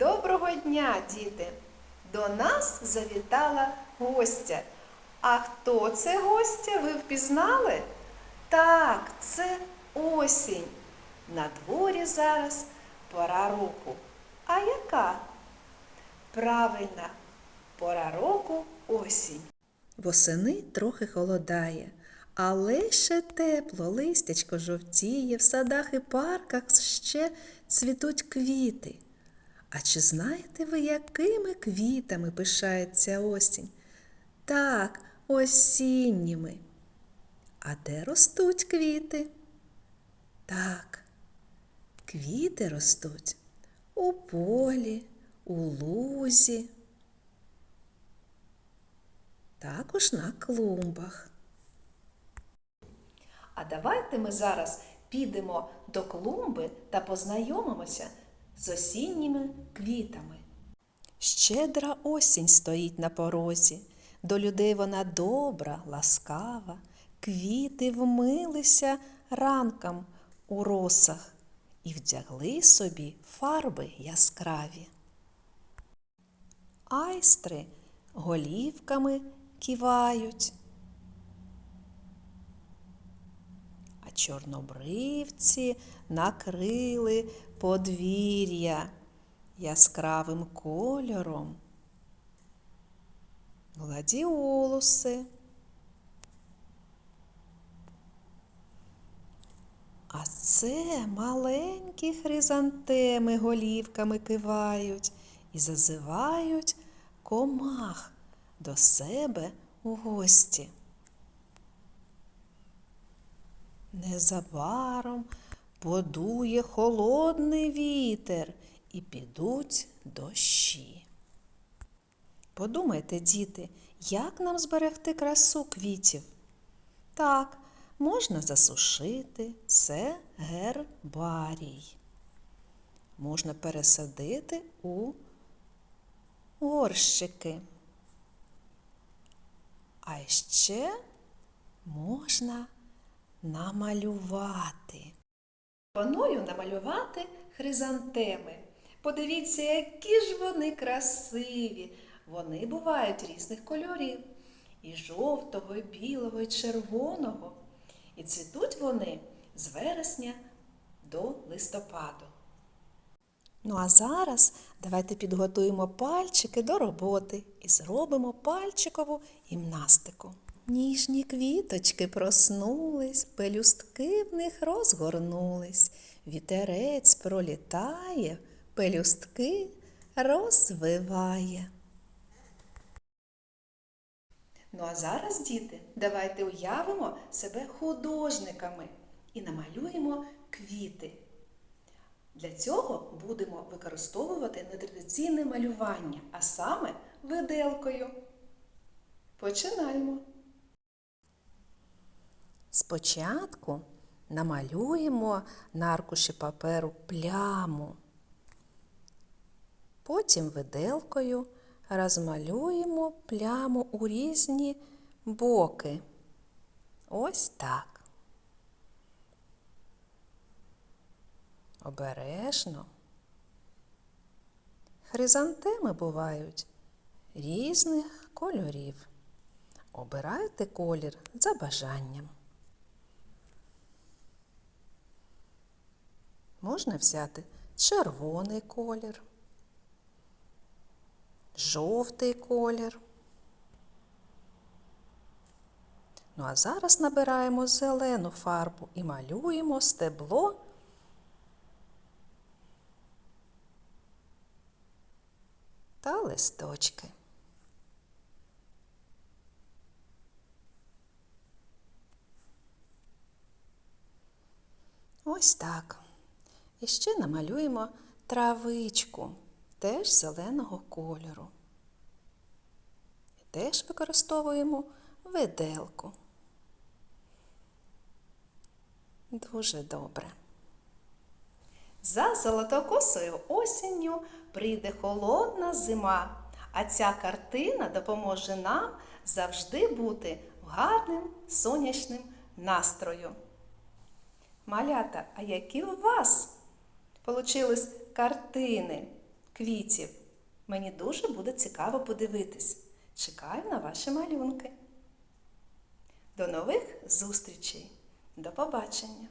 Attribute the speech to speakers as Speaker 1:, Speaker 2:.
Speaker 1: Доброго дня, діти! До нас завітала гостя. А хто це гостя? Ви впізнали? Так, це осінь. На дворі зараз пора року. А яка? Правильна, пора року осінь. Восени трохи холодає, але ще тепло, листячко жовтіє, в садах і парках ще цвітуть квіти. А чи знаєте ви, якими квітами пишається осінь? Так, осінніми. А де ростуть квіти? Так, квіти ростуть у полі, у лузі, також на клумбах. А давайте ми зараз підемо до клумби та познайомимося з осінніми квітами. Щедра осінь стоїть на порозі, до людей вона добра, ласкава, квіти вмилися ранком у росах і вдягли собі фарби яскраві. Айстри голівками кивають, чорнобривці накрили подвір'я яскравим кольором. Гладіолуси. А це маленькі хризантеми голівками кивають і зазивають комах до себе у гості. Незабаром подує холодний вітер і підуть дощі. Подумайте, діти, як нам зберегти красу квітів? Так, можна засушити це гербарій. Можна пересадити у горщики. А ще можна намалювати. Пропоную намалювати хризантеми. Подивіться, які ж вони красиві. Вони бувають різних кольорів. І жовтого, і білого, і червоного. І цвітуть вони з вересня до листопаду. Ну а зараз давайте підготуємо пальчики до роботи і зробимо пальчикову гімнастику. Ніжні квіточки проснулись, пелюстки в них розгорнулись. Вітерець пролітає, пелюстки розвиває. Ну а зараз, діти, давайте уявимо себе художниками і намалюємо квіти. Для цього будемо використовувати нетрадиційне малювання, а саме виделкою. Починаємо. Спочатку намалюємо на аркуші паперу пляму. Потім виделкою розмалюємо пляму у різні боки. Ось так. Обережно. Хризантеми бувають різних кольорів. Обирайте колір за бажанням. Можна взяти червоний колір, жовтий колір. Ну а зараз набираємо зелену фарбу і малюємо стебло та листочки. Ось так. І ще намалюємо травичку, теж зеленого кольору. І теж використовуємо виделку. Дуже добре. За золотокосою осінню прийде холодна зима, а ця картина допоможе нам завжди бути в гарним сонячним настрою. Малята, а які у вас получились картини? квітів. Мені дуже буде цікаво подивитись. Чекаю на ваші малюнки. До нових зустрічей. До побачення!